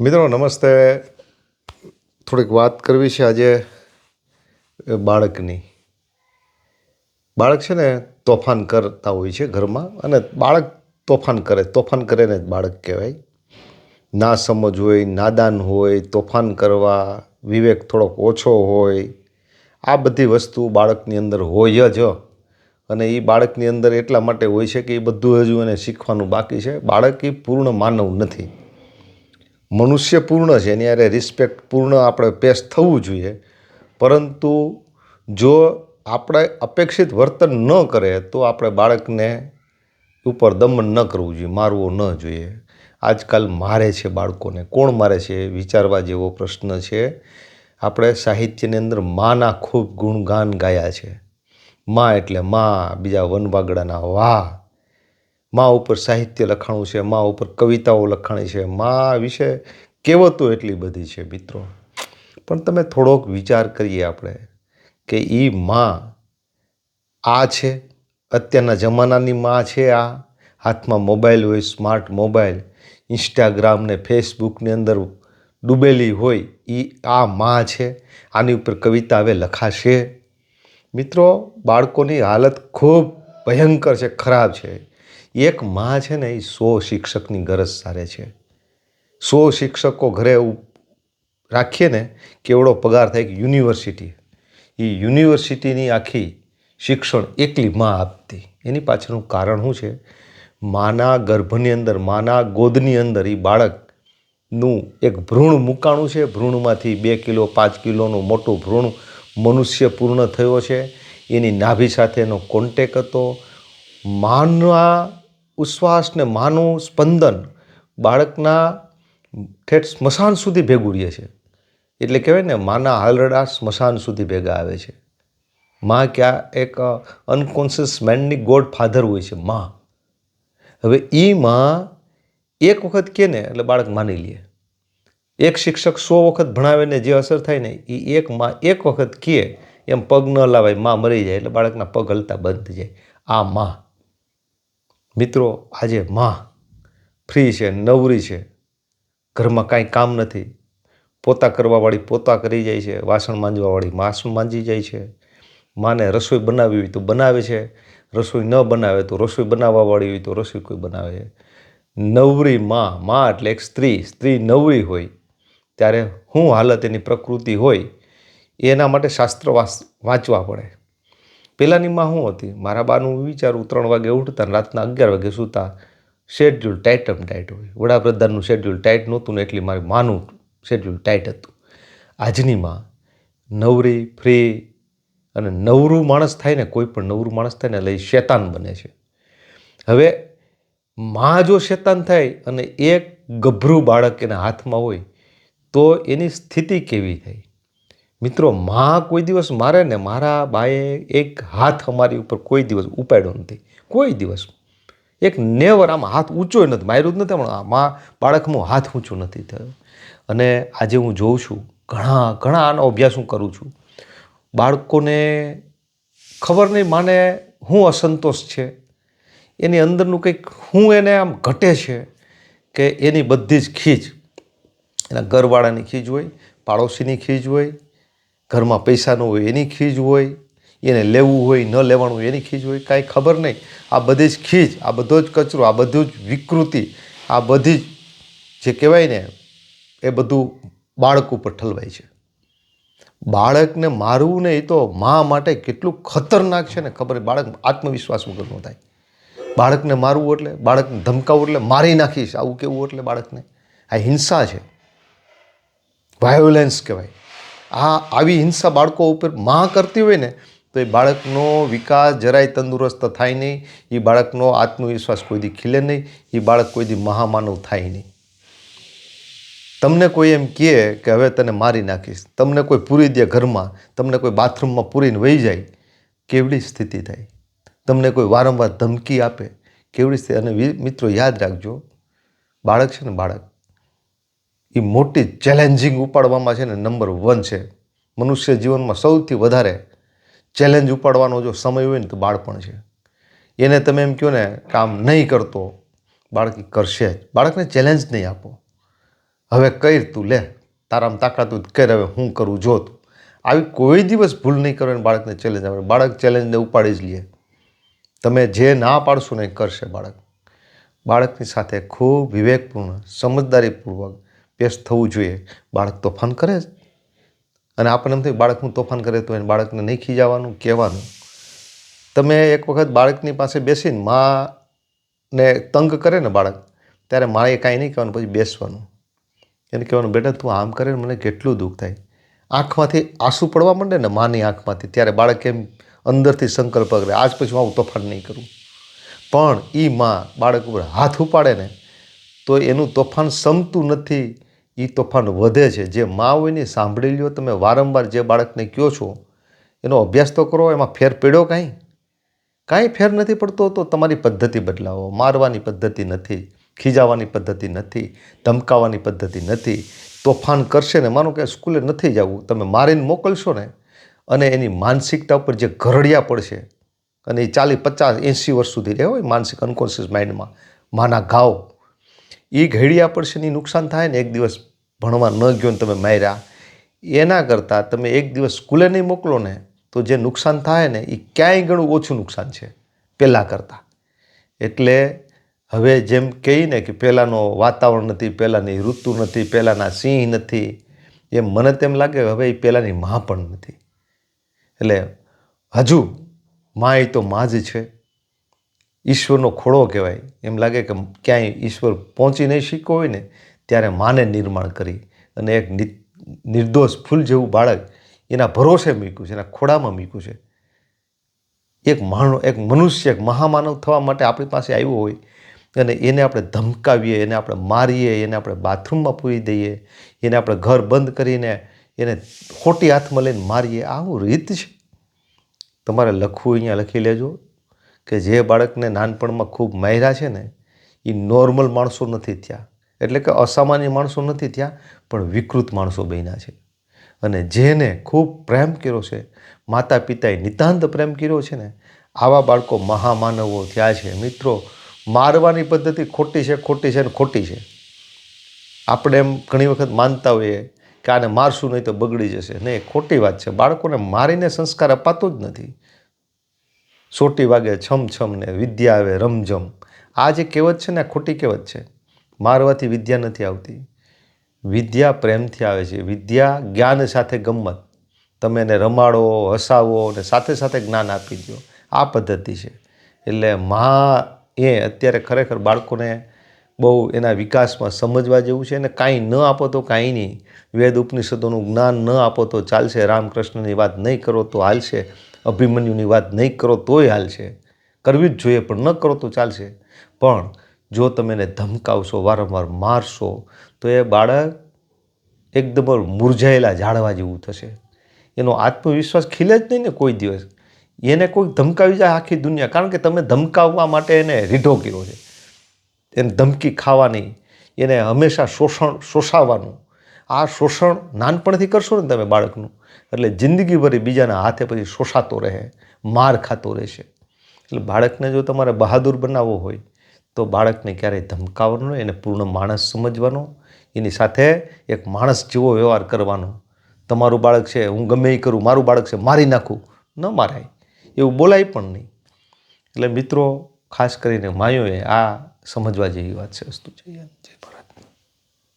મિત્રો, નમસ્તે. થોડીક વાત કરવી છે આજે બાળકની. બાળક છે ને તોફાન કરતા હોય છે ઘરમાં અને બાળક તોફાન કરે. તોફાન કરે ને બાળક કહેવાય. ના સમજ હોય, નાદાન હોય, તોફાન કરવા વિવેક થોડોક ઓછો હોય. આ બધી વસ્તુ બાળકની અંદર હોય જ. અને એ બાળકની અંદર એટલા માટે હોય છે કે એ બધું હજુ એને શીખવાનું બાકી છે. બાળક એ પૂર્ણ માનવ નથી. મનુષ્ય પૂર્ણ છે, એની હારે રિસ્પેક્ટ પૂર્ણ આપણે પેશ થવું જોઈએ. પરંતુ જો આપણે અપેક્ષિત વર્તન ન કરે, તો આપણે બાળકને ઉપર દમન ન કરવું જોઈએ, મારવો ન જોઈએ. આજકાલ મારે છે બાળકોને. કોણ મારે છે? વિચારવા જેવો પ્રશ્ન છે. આપણે સાહિત્યની અંદર માના ખૂબ ગુણગાન ગાયા છે. મા એટલે મા, બીજા વનવાગડાના વાહ મા ઉપર સાહિત્ય લખાણું છે, મા ઉપર કવિતાઓ લખાણી છે, મા વિશે કહેવતો એટલી બધી છે મિત્રો. પણ તમે થોડોક વિચાર કરીએ આપણે કે એ મા આ છે, અત્યારના જમાનાની મા છે આ. હાથમાં મોબાઈલ હોય, સ્માર્ટ મોબાઈલ ઇન્સ્ટાગ્રામ ને ફેસબુકની અંદર ડૂબેલી હોય એ આ મા છે. આની ઉપર કવિતા હવે લખાશે. મિત્રો, બાળકોની હાલત ખૂબ ભયંકર છે, ખરાબ છે. એક માં છે ને, એ સો શિક્ષકની ગરજ સારે છે. સો શિક્ષકો ઘરે રાખીએ ને, કેવડો પગાર થાય કે યુનિવર્સિટી. એ યુનિવર્સિટીની આખી શિક્ષણ એકલી માં આપતી. એની પાછળનું કારણ શું છે? માના ગર્ભની અંદર, માના ગોદની અંદર એ બાળકનું એક ભ્રૂણ મૂકાણું છે. ભ્રૂણમાંથી બે કિલો, પાંચ કિલોનું મોટું ભ્રૂણ મનુષ્ય પૂર્ણ થયો છે. એની નાભી સાથેનો કોન્ટેક હતો. માનવા ઉશ્વાસ ને માનું સ્પંદન બાળકના ઠેઠ સ્મશાન સુધી ભેગું રહે છે. એટલે કહેવાય ને, માના હાલરડા સ્મશાન સુધી ભેગા આવે છે. માં ક્યાં એક અનકોન્શિયસ મેનની ગોડ ફાધર હોય છે, માં. હવે એ માં એક વખત કહે ને, એટલે બાળક માની લે. એક શિક્ષક સો વખત ભણાવે ને જે અસર થાય ને એ એક માં એક વખત કહે એમ પગ ન લાવાયમાં મરી જાય, એટલે બાળકના પગ હલતા બંધ જાય. આ માં. મિત્રો, આજે માં ફ્રી છે, નવરી છે. ઘરમાં કાંઈ કામ નથી. પોતા કરવાવાળી પોતા કરી જાય છે, વાસણ માંજવાવાળી વાસણ માંજી જાય છે. માને રસોઈ બનાવવી હોય તો બનાવે છે. રસોઈ ન બનાવે તો રસોઈ બનાવવાવાળી હોય તો રસોઈ કોઈ બનાવે. છે નવરી માં માં એટલે એક સ્ત્રી સ્ત્રી નવરી હોય. ત્યારે હું હાલત એની પ્રકૃતિ હોય, એના માટે શાસ્ત્ર વાંચવા પડે. પહેલાંની માં શું હતી? મારા બાનું વિચારું ત્રણ વાગે ઉઠતા ને રાતના અગિયાર વાગે સૂતા. શેડ્યુલ ટાઇટમ ટાઈટ હોય. વડાપ્રધાનનું શેડ્યુલ ટાઈટ નહોતું ને એટલી મારી માનું શેડ્યુલ ટાઈટ હતું. આજની માં નવરી, ફ્રી અને નવરું માણસ થાય ને, કોઈ પણ નવરું માણસ થાય ને એ શેતાન બને છે. હવે માં જો શેતાન થાય અને એક ગભરું બાળક એના હાથમાં હોય, તો એની સ્થિતિ કેવી થાય? મિત્રો, માં કોઈ દિવસ મારે ને મારા બાએ એક હાથ અમારી ઉપર કોઈ દિવસ ઉપાડ્યો નથી. કોઈ દિવસ. એક નેવર આમ હાથ ઊંચો નથી, માર્યું જ નથી, પણ માં બાળકનું હાથ ઊંચો નથી થયો. અને આજે હું જોઉં છું, ઘણા ઘણા આનો અભ્યાસ હું કરું છું. બાળકોને ખબર નહીં માને હું અસંતોષ છે. એની અંદરનું કંઈક હું એને આમ ઘટે છે કે એની બધી જ ખીજ. એના ઘરવાળાની ખીજ હોય, પાડોશીની ખીજ હોય ઘરમાં પૈસાનું હોય એની ખીજ હોય, એને લેવું હોય, ન લેવાનું એની ખીજ હોય, કાંઈ ખબર નહીં. આ બધી જ ખીજ, આ બધો જ કચરો, આ બધું જ વિકૃતિ, આ બધી જ જે કહેવાય ને, એ બધું બાળક ઉપર ઠલવાય છે. બાળકને મારવું ને એ તો મા માટે કેટલું ખતરનાક છે ને ખબર બાળક આત્મવિશ્વાસ વગરનું થાય. બાળકને મારવું એટલે, બાળકને ધમકાવવું એટલે મારી નાખીશ. આવું કેવું એટલે બાળકને? આ હિંસા છે. વાયોલેન્સ કહેવાય. આ આવી હિંસા બાળકો ઉપર મહા કરતી હોય ને, તો એ બાળકનો વિકાસ જરાય તંદુરસ્ત થાય નહીં. એ બાળકનો આત્મવિશ્વાસ કોઈ દી ખીલે નહીં. એ બાળક કોઈ દી મહામાનવ થાય નહીં. તમને કોઈ એમ કહે કે હવે તને મારી નાખીશ. તમને કોઈ પૂરી દે ઘરમાં. તમને કોઈ બાથરૂમમાં પૂરીને વહી જાય. કેવડી સ્થિતિ થાય? તમને કોઈ વારંવાર ધમકી આપે? કેવડી સ્થિતિ? અને મિત્રો યાદ રાખજો, બાળક છે ને બાળક. એ મોટી ચેલેન્જિંગ ઉપાડવામાં છે ને નંબર વન છે. મનુષ્ય જીવનમાં સૌથી વધારે ચેલેન્જ ઉપાડવાનો જો સમય હોય ને તો બાળપણ છે. એને તમે એમ કહો ને, કામ નહીં કરતો, બાળક કરશે જ. બાળકને ચેલેન્જ નહીં આપો. હવે કઈ તું, લે, તારામાં તાકાત કર, હવે હું કરું જો તું આવી કોઈ દિવસ ભૂલ નહીં કરો અને બાળકને ચેલેન્જ આપે. બાળક ચેલેન્જને ઉપાડી જ લે. તમે જે ના પાડશો ને કરશે બાળક. બાળકની સાથે ખૂબ વિવેકપૂર્ણ, સમજદારીપૂર્વક પેશ થવું જોઈએ. બાળક તોફાન કરે જ. અને આપણને એમ થયું બાળક હું તોફાન કરે તો એને બાળકને નહીં ખીજાવાનું, કહેવાનું. તમે એક વખત બાળકની પાસે બેસીને માને તંગ કરે ને બાળક, ત્યારે માએ કાંઈ નહીં કહેવાનું, પછી બેસવાનું. એને કહેવાનું, બેટા, તું આમ કરે મને કેટલું દુઃખ થાય. આંખમાંથી આંસુ પડવા માંડે ને માની આંખમાંથી. ત્યારે બાળક એમ અંદરથી સંકલ્પ કરે, આજ પછી હું આવું તોફાન નહીં કરું. પણ એ માં બાળક ઉપર હાથ ઉપાડે ને, તો એનું તોફાન સમતું નથી. એ તોફાન વધે છે. જે માં હોય સાંભળી લ્યો તમે વારંવાર જે બાળકને કહો છો, એનો અભ્યાસ તો કરો, એમાં ફેર પડ્યો કાંઈ? કાંઈ ફેર નથી પડતો? તો તમારી પદ્ધતિ બદલાવો. મારવાની પદ્ધતિ નથી, ખીજાવાની પદ્ધતિ નથી ધમકાવવાની પદ્ધતિ નથી. તોફાન કરશે ને, માનો કે સ્કૂલે નથી જવું, તમે મારીને મોકલશો ને, અને એની માનસિકતા ઉપર જે ઘરડિયા પડશે, અને એ ચાલીસ પચાસ, એંસી વર્ષ સુધી રહે હોય માનસિક અનકોન્શિયસ માઇન્ડમાં માના ઘાવ એ ઘડિયા પડશે ને નુકસાન થાય ને, એક દિવસ ભણવા ન ગયો ને તમે માર્યા, એના કરતાં તમે એક દિવસ સ્કૂલે નહીં મોકલો ને, તો જે નુકસાન થાય ને, એ ક્યાંય ઘણું ઓછું નુકસાન છે, પહેલાં કરતાં. એટલે હવે જેમ કહીએ ને કે પહેલાંનો વાતાવરણ નથી, પહેલાંની ઋતુ નથી, પહેલાંના સિંહ નથી, એમ મને તેમ લાગે હવે એ પહેલાંની માં પણ નથી. એટલે હજુ માં એ તો માં જ છે. ઈશ્વરનો ખોળો કહેવાય. એમ લાગે કે ક્યાંય ઈશ્વર પહોંચી નહીં શીખો હોય ને ત્યારે માને નિર્માણ કરી અને એક નિર્દોષ ફૂલ જેવું બાળક એના ભરોસે મૂક્યું છે, એના ખોડામાં મૂક્યું છે. એક માણો, એક મનુષ્ય, એક મહામાનવ થવા માટે આપણી પાસે આવ્યો હોય અને એને આપણે ધમકાવીએ, એને આપણે મારીએ, એને આપણે બાથરૂમમાં પૂરી દઈએ, એને આપણે ઘર બંધ કરીને એને ખોટી હાથમાં લઈને મારીએ, આવું રીત છે. તમારે લખવું અહીંયા લખી લેજો કે જે બાળકને નાનપણમાં ખૂબ માર્યા છે ને, એ નોર્મલ માણસો નથી થયા. એટલે કે અસામાન્ય માણસો નથી ત્યાં પણ વિકૃત માણસો બન્યા છે. અને જેને ખૂબ પ્રેમ કર્યો છે માતા પિતાએ નિતાંત પ્રેમ કર્યો છે ને, આવા બાળકો મહામાનવો થયા છે. મિત્રો, મારવાની પદ્ધતિ ખોટી છે ખોટી છે ને ખોટી છે. આપણે એમ ઘણી વખત માનતા હોઈએ કે આને મારશું નહીં તો બગડી જશે. નહીં ખોટી વાત છે. બાળકોને મારીને સંસ્કાર અપાતો જ નથી. સોટી વાગે છમ છમ ને વિદ્યા આવે રમઝમ. આ જે કહેવત છે ને ખોટી કહેવત છે. મારવાથી વિદ્યા નથી આવતી. વિદ્યા પ્રેમથી આવે છે. વિદ્યા જ્ઞાન સાથે ગમત તમે એને રમાડો, હસાવો અને સાથે સાથે જ્ઞાન આપી દો. આ પદ્ધતિ છે. એટલે મા એ અત્યારે ખરેખર બાળકોને બહુ એના વિકાસમાં સમજવા જેવું છે અને કાંઈ ન આપો તો કાંઈ નહીં. વેદ ઉપનિષદોનું જ્ઞાન ન આપો તો ચાલશે. રામકૃષ્ણની વાત નહીં કરો તો હાલશે. અભિમન્યુની વાત નહીં કરો તોય હાલશે. કરવી જ જોઈએ પણ ન કરો તો ચાલશે. પણ જો તમે એને ધમકાવશો, વારંવાર મારશો, તો એ બાળક એકદમ મુરઝાયેલા ઝાડવા જેવું થશે. એનો આત્મવિશ્વાસ ખીલે જ નહીં ને કોઈ દિવસ. એને કોઈ ધમકાવી જાય આખી દુનિયા. કારણ કે તમે ધમકાવવા માટે એને રીઢો કર્યો છે. એને ધમકી ખાવાની, એને હંમેશા શોષણ શોષાવવાનું આ શોષણ નાનપણથી કરશો ને તમે બાળકનું, એટલે જિંદગીભરી બીજાના હાથે પછી શોષાતો રહે, માર ખાતો રહેશે. એટલે બાળકને જો તમારે બહાદુર બનાવવો હોય તો બાળકને ક્યારેય ધમકાવવાનો, એને પૂર્ણ માણસ સમજવાનો, એની સાથે એક માણસ જેવો વ્યવહાર કરવાનો. તમારું બાળક છે, હું ગમે એ કરું, મારું બાળક છે, મારી નાખું. ન મારાય. એવું બોલાય પણ નહીં. એટલે મિત્રો, ખાસ કરીને માયોએ આ સમજવા જેવી વાત છે, વસ્તુ છે. જય ભારત.